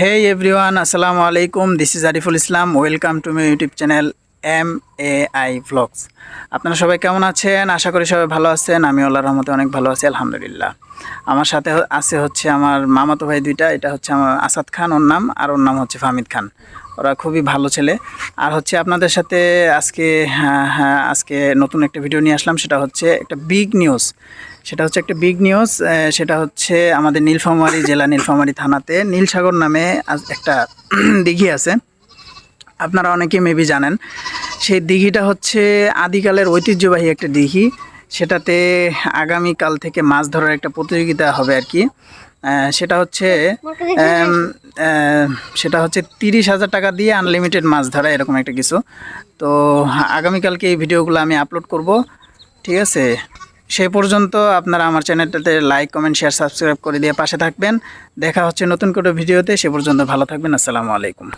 Hey everyone Assalamu আলাইকুম This is Ariful Islam. Welcome to my YouTube channel M A I vlogs আপনারা সবাই কেমন আছেন? আশা করি সবাই ভালো আছেন। আমি আল্লাহর রহমতে অনেক ভালো আছি, আলহামদুলিল্লাহ। আমার সাথে আছে হচ্ছে আমার মামাতো ভাই দুইটা। এটা হচ্ছে আমার আসাদ খান, ওর নাম। আর ওর নাম হচ্ছে ফামিদ খান। ওরা খুবই ভালো ছেলে। আর হচ্ছে আপনাদের সাথে আজকে হ্যাঁ হ্যাঁ আজকে নতুন একটা ভিডিও নিয়ে আসলাম। সেটা হচ্ছে একটা বিগ নিউজ সেটা হচ্ছে একটা বিগ নিউজ সেটা হচ্ছে আমাদের নীলফামারী জেলা নীলফামারী থানাতে নীলসাগর নামে আজ একটা দিঘি আছে। আপনারা অনেকে মেবি জানেন। সেই দিঘিটা হচ্ছে আদিকালের ঐতিহ্যবাহী একটা দিঘি। সেটাতে আগামীকাল থেকে মাছ ধরার একটা প্রতিযোগিতা হবে আর কি। সেটা হচ্ছে সেটা হচ্ছে তিরিশ হাজার টাকা দিয়ে আনলিমিটেড মাছ ধরা এরকম একটা কিছু। তো আগামীকালকে এই ভিডিওগুলো আমি আপলোড করব। ঠিক আছে? সেই পর্যন্ত আপনারা আমার চ্যানেলটাতে লাইক কমেন্ট শেয়ার সাবস্ক্রাইব করে দিয়ে পাশে থাকবেন। দেখা হচ্ছে নতুন কোনো ভিডিওতে, সে পর্যন্ত ভালো থাকবেন। আসসালামু আলাইকুম।